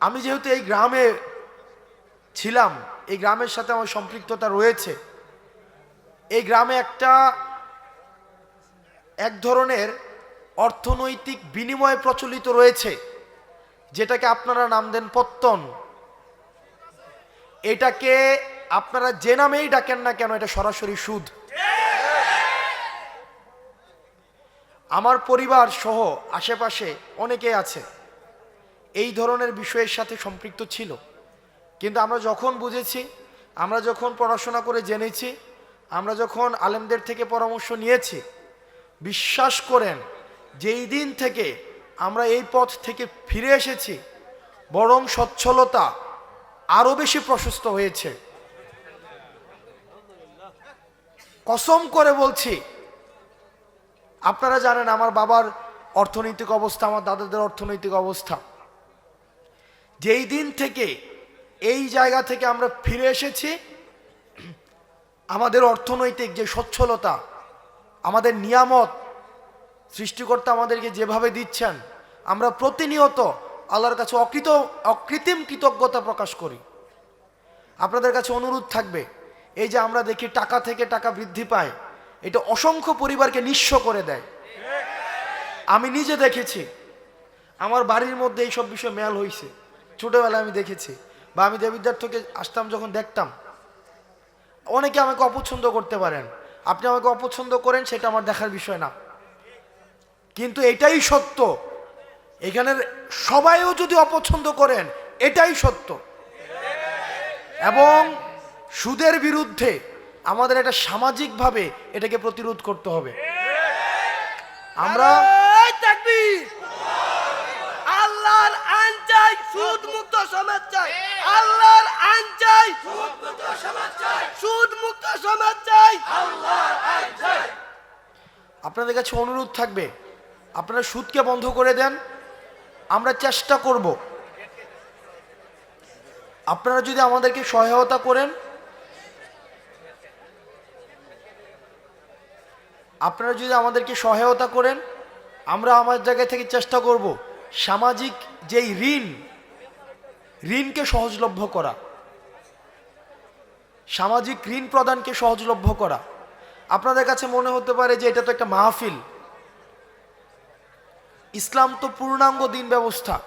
আমি যেহেতু এই গ্রামে ছিলাম, এই গ্রামের সাথে আমার সম্পৃক্ততা রয়েছে, এই গ্রামে একটা এক ধরনের অর্থনৈতিক বিনিময় প্রচলিত রয়েছে, যেটাকে আপনারা নাম দেন পত্তন। এটাকে আপনারা যে নামেই ডাকেন না কেন, এটা সরাসরি সুদ। আমার পরিবার সহ আশেপাশে অনেকে আছে। এই ধরনের বিষয়ের সাথে সম্পৃক্ত ছিল। কিন্তু আমরা যখন বুঝেছি, আমরা যখন পড়াশোনা করে জেনেছি, আমরা যখন আলেমদের থেকে পরামর্শ নিয়েছি, বিশ্বাস করেন, যেই দিন থেকে আমরা এই পথ থেকে ফিরে এসেছি, বরং সচ্ছলতা আরও বেশি প্রশস্ত হয়েছে। কসম করে বলছি, আপনারা জানেন আমার বাবার অর্থনৈতিক অবস্থা, আমার দাদাদের অর্থনৈতিক অবস্থা। যেই দিন থেকে, এই জায়গা থেকে আমরা ফিরে এসেছি, আমাদের অর্থনৈতিক যে সচ্ছলতা, আমাদের নিয়ামত সৃষ্টিকর্তা আমাদেরকে যেভাবে দিচ্ছেন, আমরা প্রতিনিয়ত আল্লাহর কাছে অকৃত, অকৃত্রিম কৃতজ্ঞতা প্রকাশ করি। আপনাদের কাছে অনুরোধ থাকবে, এই যে আমরা দেখি টাকা থেকে টাকা বৃদ্ধি পায়, এটা অসংখ্য পরিবারকে নিঃস্ব করে দেয়। আমি নিজে দেখেছি, আমার বাড়ির মধ্যে এইসব বিষয় মেল হয়েছে ছোটবেলায় আমি দেখেছি বা আমি দেবিদ্যার থেকে আসতাম যখন দেখতাম। অনেকে আমাকে অপছন্দ করতে পারেন। আপনি আমাকে অপছন্দ করেন সেটা আমার দেখার বিষয় না। কিন্তু এটাই সত্য। এখানের সবাইও যদি অপছন্দ করেন, এটাই সত্য। এবং সুদের বিরুদ্ধে আমাদের এটা সামাজিকভাবে এটাকে প্রতিরোধ করতে হবে। আমরা এই তাকবীর আল্লাহর আইন চাই সুদ মুক্ত সমাজ চাই। আল্লাহর আইন চাই। সুদ মুক্ত সমাজ চাই। সুদ মুক্ত সমাজ চাই। আল্লাহর আইন চাই। আপনাদের কাছে অনুরোধ থাকবে আপনারা সুদকে বন্ধ করে দেন আমরা চেষ্টা করব। আপনারা যদি আমাদেরকে সহায়তা করেন আপনারা যদি আমাদেরকে সহায়তা করেন আমরা আমার জায়গা থেকে চেষ্টা করব সামাজিক যেই ঋণ ঋণকে সহজলভ্য করা। সামাজিক ঋণ প্রদানকে সহজলভ্য করা। আপনাদের কাছে মনে হতে পারে যে এটা তো একটা মাহফিল। ইসলাম তো পূর্ণাঙ্গ দিন ব্যবস্থা।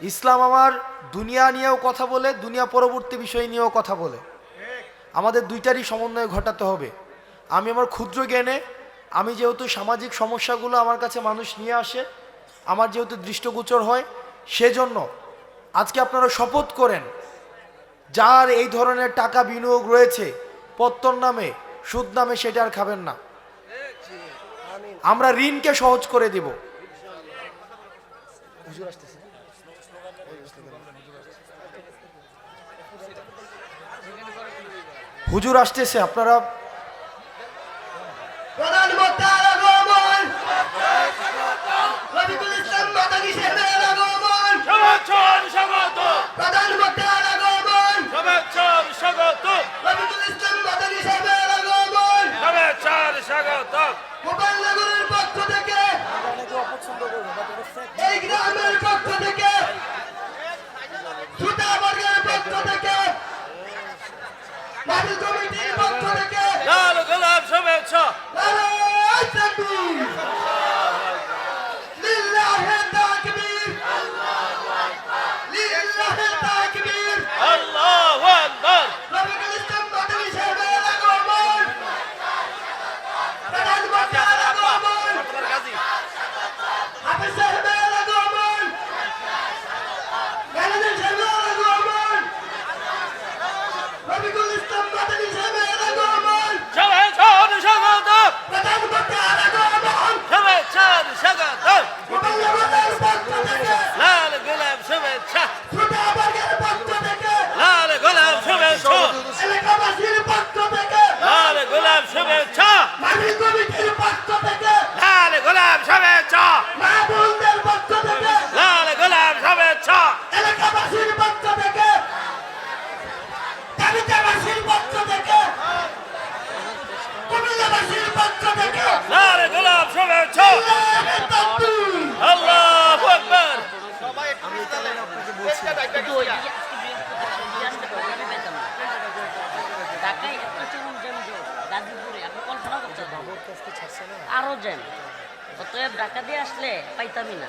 ইসলাম আমার দুনিয়া নিয়েও কথা বলে, দুনিয়া পরবর্তী বিষয় নিয়েও কথা বলে। আমাদের দুইটারই সমন্বয় ঘটাতে হবে। আমি আমার ক্ষুদ্র জ্ঞানে, আমি যেহেতু সামাজিক সমস্যাগুলো আমার কাছে মানুষ নিয়ে আসে, আমার যেহেতু দৃষ্টগোচর হয়, সেজন্য আজকে আপনারা শপথ করেন, যার এই ধরনের টাকা বিনিয়োগ রয়েছে, পত্তর নামে, সুদ নামে সেটা আর খাবেন না। আমরা ঋণকে সহজ করে দেব। হুজুর আসতেছে, আপনারা আরও জ্যাম অতএব ডাকা দিয়ে আসলে পাইতামই না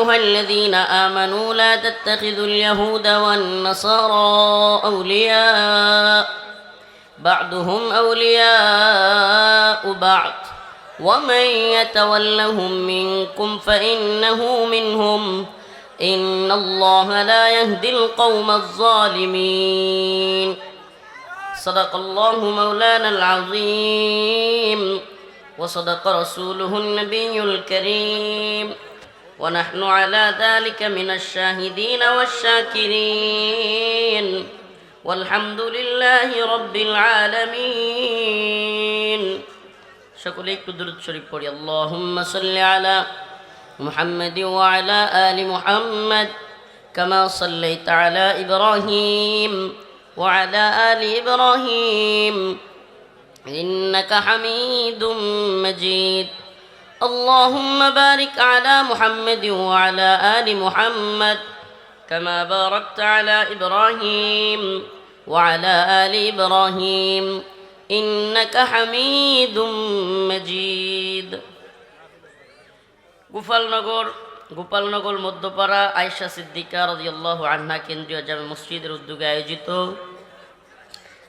أيها الذين آمنوا لا تتخذوا اليهود والنصارى أولياء بعضهم أولياء بعض. ومن يتولهم منكم فإنه منهم. إن الله لا يهدي القوم الظالمين. صدق الله مولانا العظيم. وصدق رسوله النبي الكريم. ونحن على ذلك من الشاهدين والشاكرين. والحمد لله رب العالمين. شكرا لك درد شريف قولي اللهم صل على محمد وعلى آل محمد كما صليت على إبراهيم وعلى آل إبراهيم إنك حميد مجيد اللهم بارك على محمد وعلى آل محمد كما باركت على إبراهيم وعلى آل إبراهيم إنك حميد مجيد গোপালনগর গোপালনগর মধ্যপাড়া আয়সা সিদ্দিকা রাদিয়াল্লাহু আনহা কেন্দ্রীয় জামে মসজিদের উদ্যোগে আয়োজিত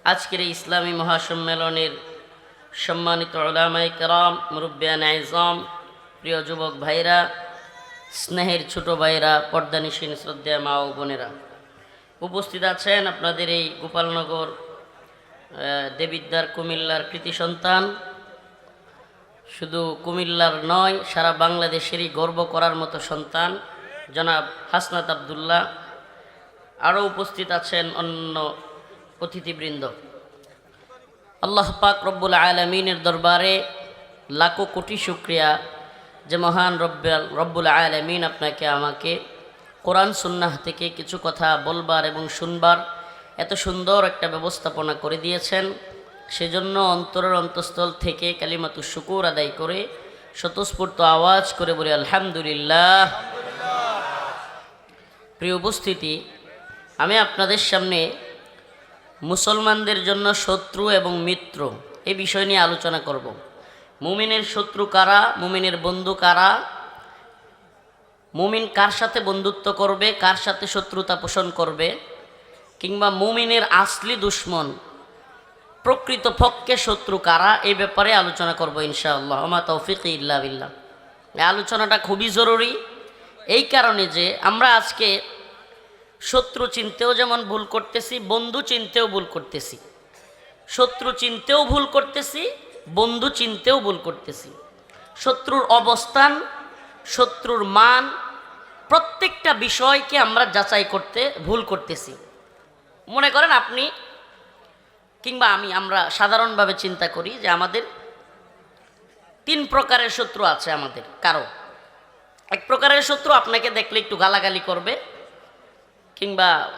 আজকের এই ইসলামী মহাসম্মেলনের সম্মানিত ওলামাই কেরাম, মুরব্বিয়ান আইজম, প্রিয় যুবক ভাইরা, স্নেহের ছোট ভাইরা, পর্দানিসীন শ্রদ্ধা মা ও বোনেরা। উপস্থিত আছেন আপনাদের এই গোপালনগর দেবিদ্যার কুমিল্লার কৃতি সন্তান। শুধু কুমিল্লার নয়, সারা বাংলাদেশেরই গর্ব করার মতো সন্তান, জনাব হাসনাত আবদুল্লাহ। আরও উপস্থিত আছেন অন্য অতিথিবৃন্দ। আল্লাহ পাক রব্বুল আলমিনের দরবারে লাখো কোটি শুক্রিয়া যে মহান রব্বাল, রব্বুল আলমিন আপনাকে আমাকে কোরআন সুন্নাহ থেকে কিছু কথা বলবার এবং শুনবার এত সুন্দর একটা ব্যবস্থাপনা করে দিয়েছেন। সেজন্য অন্তরের অন্তঃস্থল থেকে কালিমাতু শুকুর আদায় করে স্বতঃস্ফূর্ত আওয়াজ করে বলি, আলহামদুলিল্লাহ। প্রিয় উপস্থিতি, আমি আপনাদের সামনে মুসলমানদের জন্য শত্রু এবং মিত্র এই বিষয় নিয়ে আলোচনা করব। মুমিনের শত্রু কারা? মুমিনের বন্ধু কারা? মুমিন কার সাথে বন্ধুত্ব করবে? কার সাথে শত্রুতা পোষণ করবে? কিংবা মুমিনের আসলি দুশ্মন প্রকৃত পক্ষে শত্রু কারা? এই ব্যাপারে আলোচনা করব ইনশাআল্লাহ। আমা তৌফিক ইল্লা বিল্লাহ। এই আলোচনাটা খুবই জরুরি। এই কারণে যে আমরা আজকে শত্রু চিনতেও যেমন ভুল করতেছি, বন্ধু চিনতেও ভুল করতেছি। শত্রু চিনতেও ভুল করতেছি, বন্ধু চিনতেও ভুল করতেছি। শত্রুর অবস্থান, শত্রুর মান, প্রত্যেকটা বিষয়কে আমরা যাচাই করতে, ভুল করতেছি। মনে করেন আপনি, কিংবা আমি, আমরা সাধারণভাবে চিন্তা করি যে আমাদের তিন প্রকারের শত্রু আছে আমাদের, কারও। এক প্রকারের শত্রু আপনাকে দেখলে একটু গালাগালি করবে কিংবা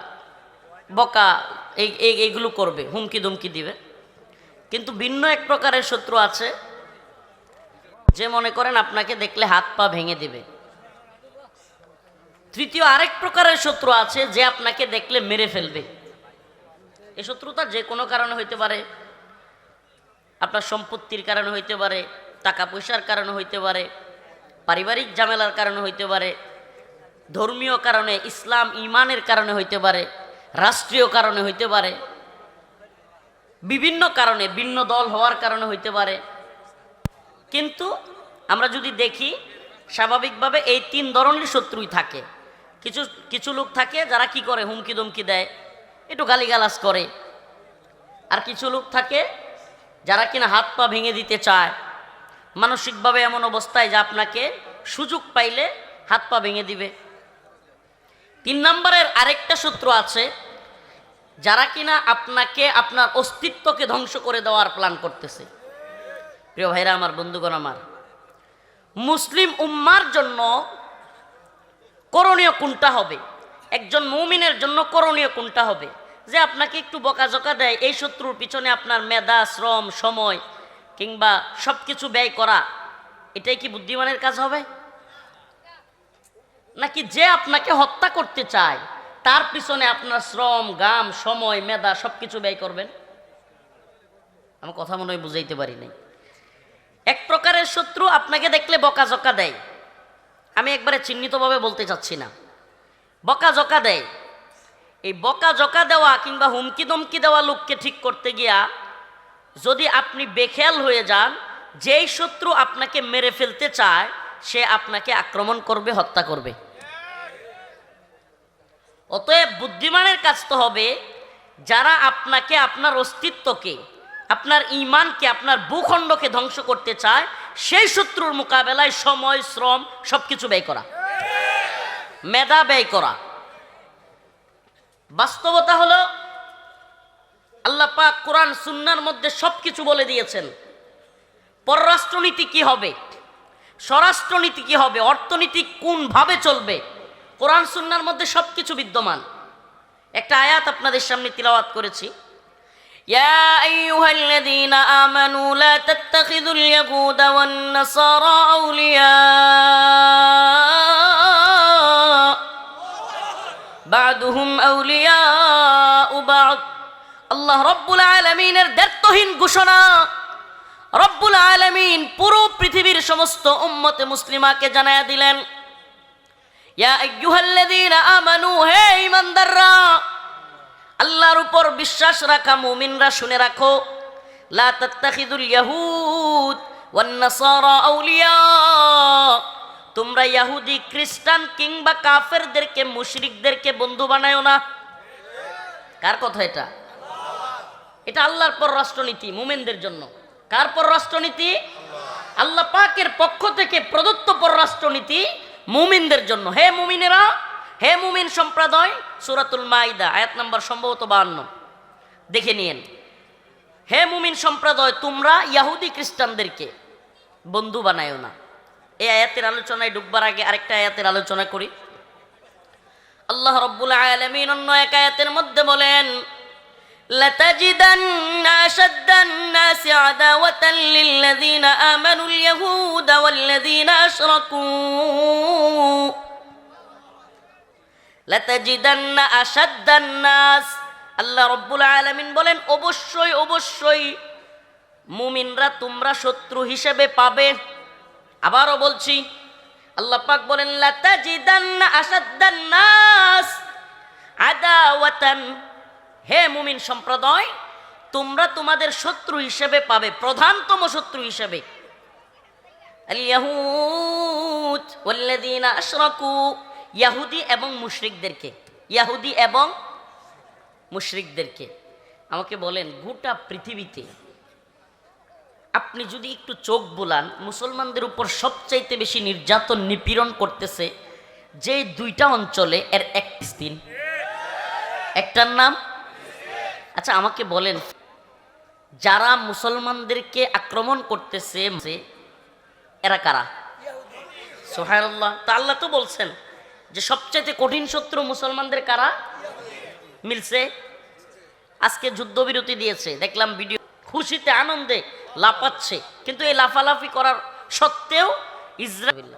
বকা, এই, এই- এইগুলো করবে, হুমকি দুমকি দিবে। কিন্তু ভিন্ন এক প্রকারের শত্রু আছে, যে মনে করেন আপনাকে দেখলে হাত পা ভেঙে দিবে। তৃতীয় আরেক প্রকারের শত্রু আছে, যে আপনাকে দেখলে মেরে ফেলবে। এই শত্রুতা যে কোনো কারণে হইতে পারে, আপনার সম্পত্তির কারণে হইতে পারে, টাকা পয়সার কারণে হইতে পারে, পারিবারিক ঝামেলার কারণে হইতে পারে ধর্মীয় কারণে, ইসলাম ইমানের কারণে হইতে পারে, রাষ্ট্রীয় কারণে হইতে পারে, বিভিন্ন কারণে, ভিন্ন দল হওয়ার কারণে হইতে পারে। কিন্তু আমরা যদি দেখি, স্বাভাবিকভাবে এই তিন ধরনের শত্রুই থাকে। কিছু কিছু লোক থাকে যারা কি করে হুমকি দমকি দেয়, একটু গালিগালাজ করে। আর কিছু লোক থাকে যারা কিনা হাত পা ভেঙে দিতে চায়। মানসিকভাবে এমন অবস্থায় যে আপনাকে সুযোগ পাইলে হাত পা ভেঙে দিবে। তিন নম্বরের আরেকটা সূত্র আছে, যারা কিনা আপনাকে, আপনার অস্তিত্বকে ধ্বংস করে দেওয়ার প্ল্যান করতেছে। প্রিয় ভাইরা, আমার বন্ধুগণ আমার, মুসলিম উম্মার জন্য করণীয় কোনটা হবে? একজন মুমিনের জন্য করণীয় কোনটা হবে? যে আপনাকে একটু বকাঝকা দেয়, এই শত্রুর পিছনে আপনার মেধা, শ্রম, সময় কিংবা সব কিছু ব্যয় করা, এটাই কি বুদ্ধিমানের কাজ হবে? নাকি যে আপনাকে হত্যা করতে চায়, তার পিছনে আপনার শ্রম, গাম, সময়, মেধা সব কিছু ব্যয় করবেন? আমার কথা মনে হয় বুঝাইতে পারি নাই। এক প্রকারের শত্রু আপনাকে দেখলে বকাঝকা দেয়। আমি একবারে চিহ্নিতভাবে বলতে চাচ্ছি না। বকা বকাঝকা দেয়। এই বকা বকাঝকা দেওয়া কিংবা হুমকি দমকি দেওয়া লোককে ঠিক করতে গিয়া যদি আপনি বেখেয়াল হয়ে যান, যেই শত্রু আপনাকে মেরে ফেলতে চায় সে আপনাকে আক্রমণ করবে, হত্যা করবে। অতএব বুদ্ধিমানের কাজ তো হবে যারা আপনাকে, আপনার অস্তিত্বকে, আপনার ইমানকে আপনার ভূখণ্ডকে ধ্বংস করতে চায়, সেই শত্রুর মোকাবেলায় সময়, শ্রম সবকিছু ব্যয় করা। মেধা ব্যয় করা। বাস্তবতা হলো, আল্লাহ পাক কোরআন, সুন্নার মধ্যে সবকিছু বলে দিয়েছেন। পররাষ্ট্রনীতি কি হবে? স্বরাষ্ট্রনীতি কি হবে অর্থনীতি কোন ভাবে চলবে কোরআন সুন্নার মধ্যে সবকিছু বিদ্যমান একটা আয়াত আপনাদের সামনে তিলাওয়াত করেছি يا أيها الذين آمنوا لا تتخذوا اليهود والنصارى أولياء بعضهم أولياء بعض আল্লাহ রব্বুল আলমিনের দায়িত্বহীন ঘোষণা রব্বুল আলমিন পুরো পৃথিবীর সমস্ত উম্মতে মুসলিমাকে জানায়া দিলেন আল্লাহর উপর বিশ্বাস রাখা মুমিনরা শুনে রাখো ইয়াহুদ তোমরা ইহুদি খ্রিস্টান কিংবা কাফেরদেরকে, মুশরিকদেরকে বন্ধু বানায়ো না। কার কথা এটা? এটা আল্লাহর পর রাষ্ট্রনীতি, মুমিনদের জন্য। কার পর রাষ্ট্রনীতি? আল্লাহ পাকের পক্ষ থেকে প্রদত্ত পররাষ্ট্রনীতি মুমিনদের জন্য। হে মুমিনেরা, হে মুমিন সম্প্রদায়, সুরাতুল মাইদা, আয়াত নম্বর সম্ভবত বাহান্ন। দেখে নিয়েন। হে মুমিন সম্প্রদায়, তোমরা ইয়াহুদি খ্রিস্টানদেরকে বন্ধু বানায়ও না। এই আয়াতের আলোচনায় ডুববার আগে আরেকটা আয়াতের আলোচনা করি। আল্লাহ রব্বুল আলমিন অন্য এক আয়াতের মধ্যে বলেন لتجدن أشد الناس عداوة للذين آمنوا اليهود والذين أشركوا لتجدن أشد الناس আল্লাহ রব্বুল আলমিন বলেন অবশ্যই অবশ্যই মুমিনরা তোমরা শত্রু হিসেবে পাবে আবারও বলছি আল্লাহ পাক বলেন লাতাজিদান্না আসাদ্দান নাস আদাওয়াতান হে মুমিন সম্প্রদায়, তোমরা তোমাদের শত্রু হিসেবে পাবে, প্রধানতম শত্রু হিসেবে। ইয়াহুদি এবং মুশরিকদেরকে, ইয়াহুদি এবং মুশরিকদেরকে। আমাকে বলেন, গোটা পৃথিবীতে আপনি যদি একটু চোখ বোলান, মুসলমানদের উপর সবচাইতে বেশি নির্যাতন, নিপীড়ন করতেছে যে দুইটা অঞ্চলে এর এক দিন একটার নাম আচ্ছা আমাকে বলেন, যারা মুসলমানদেরকে আক্রমণ করতেছে, এরা কারা? সোহায়ল্লাহ তা আল্লাহ তো বলছেন যে সবচাইতে কঠিন শত্রু মুসলমানদের কারা? মিলছে। আজকে যুদ্ধবিরতি দিয়েছে, দেখলাম ভিডিও, খুশিতে, আনন্দে লাফাচ্ছে, কিন্তু এই লাফালাফি করার সত্ত্বেও ইসরায়েল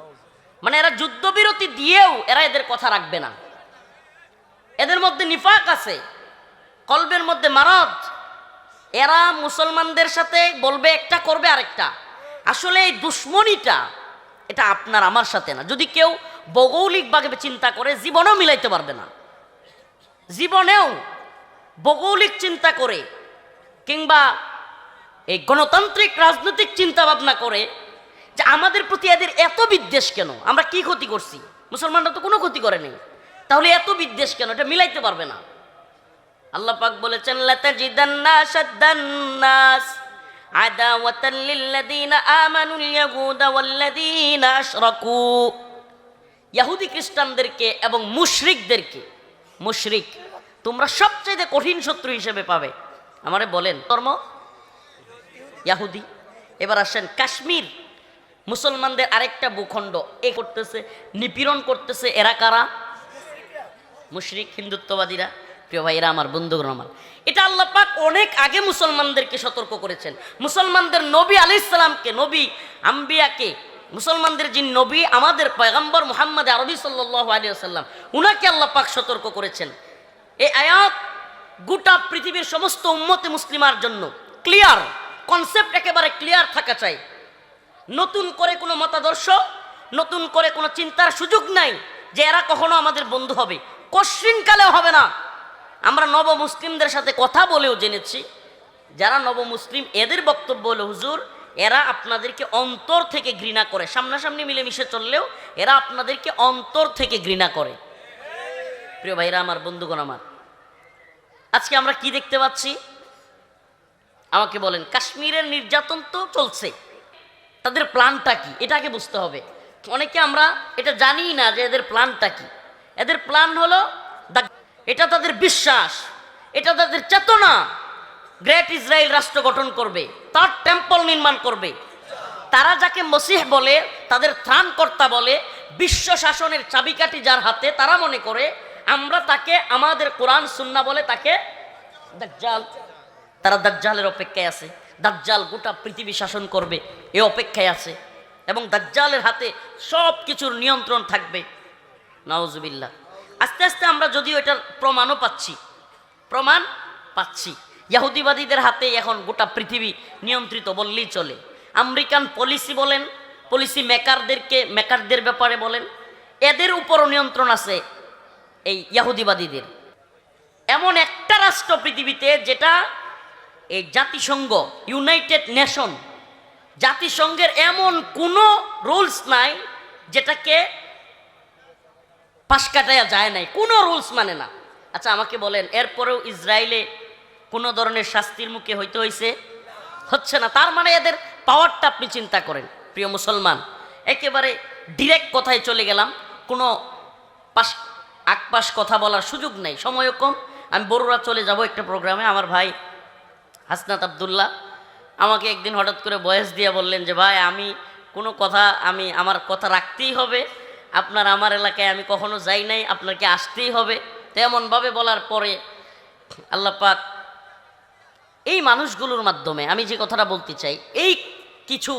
মানে এরা যুদ্ধবিরতি দিয়েও এরা এদের কথা রাখবে না। এদের মধ্যে নিফাক আছে। কলবের মধ্যে মারাদ। এরা মুসলমানদের সাথে বলবে একটা, করবে আরেকটা। আসলে এই দুশ্মনীটা, এটা আপনার আমার সাথে না। যদি কেউ ভৌগোলিকভাবে চিন্তা করে, জীবনেও মিলাইতে পারবে না। জীবনেও ভৌগোলিক চিন্তা করে, কিংবা এই গণতান্ত্রিক, রাজনৈতিক চিন্তা ভাবনা করে, যে আমাদের প্রতি এদের এত বিদ্বেষ কেন? আমরা কি ক্ষতি করছি? মুসলমানরা তো কোনো ক্ষতি করেনি। তাহলে এত বিদ্বেষ কেন? এটা মিলাইতে পারবে না। আল্লাহ পাক বলেছেন ইহুদি খ্রিস্টানদেরকে এবং মুশরিকদেরকে, মুশরিক, তোমরা সবচেয়ে কঠিন শত্রু হিসেবে পাবে। আমারে বলেন, ধর্ম? ইয়াহুদি। এবার আসেন, কাশ্মীর। মুসলমানদের আরেকটা ভূখণ্ড, এ করতেছে, নিপীড়ন করতেছে, এরা কারা? মুশরিক, হিন্দুত্ববাদীরা। প্রিয় ভাইরা আমার বন্ধুগণ আমার। এটা আল্লাহ পাক অনেক আগে মুসলমানদেরকে সতর্ক করেছেন। মুসলমানদের নবী আলি ইসলামকে নবী আম্বিয়াকে, মুসলমানদের যিনি নবী, আমাদের পয়গম্বর মুহাম্মদ আরবি সাল্লাহ আলী আসাল্লাম উনাকে আল্লাহ পাক সতর্ক করেছেন। এই আয়াত গোটা পৃথিবীর সমস্ত উম্মতে মুসলিমার জন্য ক্লিয়ার কনসেপ্ট একেবারে ক্লিয়ার থাকা চাই। নতুন করে কোনো মতাদর্শ, নতুন করে কোনো চিন্তার সুযোগ নাই যে এরা কখনো আমাদের বন্ধু হবে। কশ্চিনকালেও হবে না। আমরা নব মুসলিমদের সাথে কথা বলেও জেনেছি। যারা নব মুসলিম এদের বক্তব্য হলো, হুজুর, এরা আপনাদেরকে অন্তর থেকে ঘৃণা করে। সামনাসামনি মিলেমিশে চললেও এরা আপনাদেরকে অন্তর থেকে ঘৃণা করে। প্রিয় ভাইরা আমার, বন্ধুগণ আমার, আজকে আমরা কি দেখতে পাচ্ছি? আমাকে বলেন, কাশ্মীরের নির্যাতন তো চলছে। তাদের প্ল্যানটা কি? এটাকে বুঝতে হবে। অনেকে আমরা এটা জানি না যে এদের প্ল্যানটা কি। এদের প্ল্যান হলো এটা তাদের বিশ্বাস, এটা তাদের চেতনা। গ্রেট ইসরায়েল রাষ্ট্র গঠন করবে, তার টেম্পল নির্মাণ করবে। তারা যাকে মসিহ বলে, তাদের ত্রাণকর্তা বলে, বিশ্ব শাসনের চাবিকাঠি যার হাতে, তারা মনে করে, আমরা তাকে আমাদের কোরআন সুন্না বলে তাকে দাজ্জাল। তারা দাজ্জালের অপেক্ষায় আছে। দাজ্জাল গোটা পৃথিবী শাসন করবে, এ অপেক্ষায় আছে। এবং দাজ্জালের হাতে সব কিছুর নিয়ন্ত্রণ থাকবে। নওয়াজুবিল্লাহ আস্তে আস্তে আমরা যদিও এটার প্রমাণও পাচ্ছি, প্রমাণ পাচ্ছি। ইয়াহুদিবাদীদের হাতে এখন গোটা পৃথিবী নিয়ন্ত্রিত বললেই চলে। আমেরিকান পলিসি বলেন, পলিসি মেকারদেরকে, মেকারদের ব্যাপারে বলেন, এদের উপরও নিয়ন্ত্রণ আছে এই ইয়াহুদিবাদীদের। এমন একটা রাষ্ট্র পৃথিবীতে যেটা এই জাতিসংঘ, ইউনাইটেড নেশন, জাতিসংঘের এমন কোনো রুলস নাই যেটাকে পাশ কাটাইয়া যায় নাই, কোনো রুলস মানে না। আচ্ছা আমাকে বলেন, এরপরেও ইসরায়েলে কোনো ধরনের শাস্তির মুখে হইতে হয়েছে হচ্ছে না, তার মানে এদের পাওয়ারটা আপনি চিন্তা করেন, প্রিয় মুসলমান। একেবারে ডিরেক্ট কথায় চলে গেলাম, কোনো পাশ আকপাশ কথা বলার সুযোগ নেই, সময়ও কম। আমি বড়ুরা চলে যাব একটা প্রোগ্রামে আমার ভাই হাসনাত আবদুল্লাহ আমাকে একদিন হঠাৎ করে বয়স দিয়ে বললেন যে, ভাই, আমি কোনো কথা, আমি, আমার কথা রাখতেই হবে। আপনার আমার এলাকায় আমি কখনো যাই নাই আপনাকে আসতেই হবে? তেমনভাবে বলার পরে আল্লাহ পাক এই মানুষগুলোর মাধ্যমে আমি যে কথাটা বলতে চাই, এই কিছু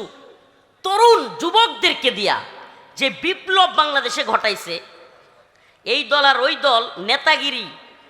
তরুণ যুবকদেরকে দিয়া যে বিপ্লব বাংলাদেশে ঘটাইছে, এই দল আর ওই দল নেতাগিরি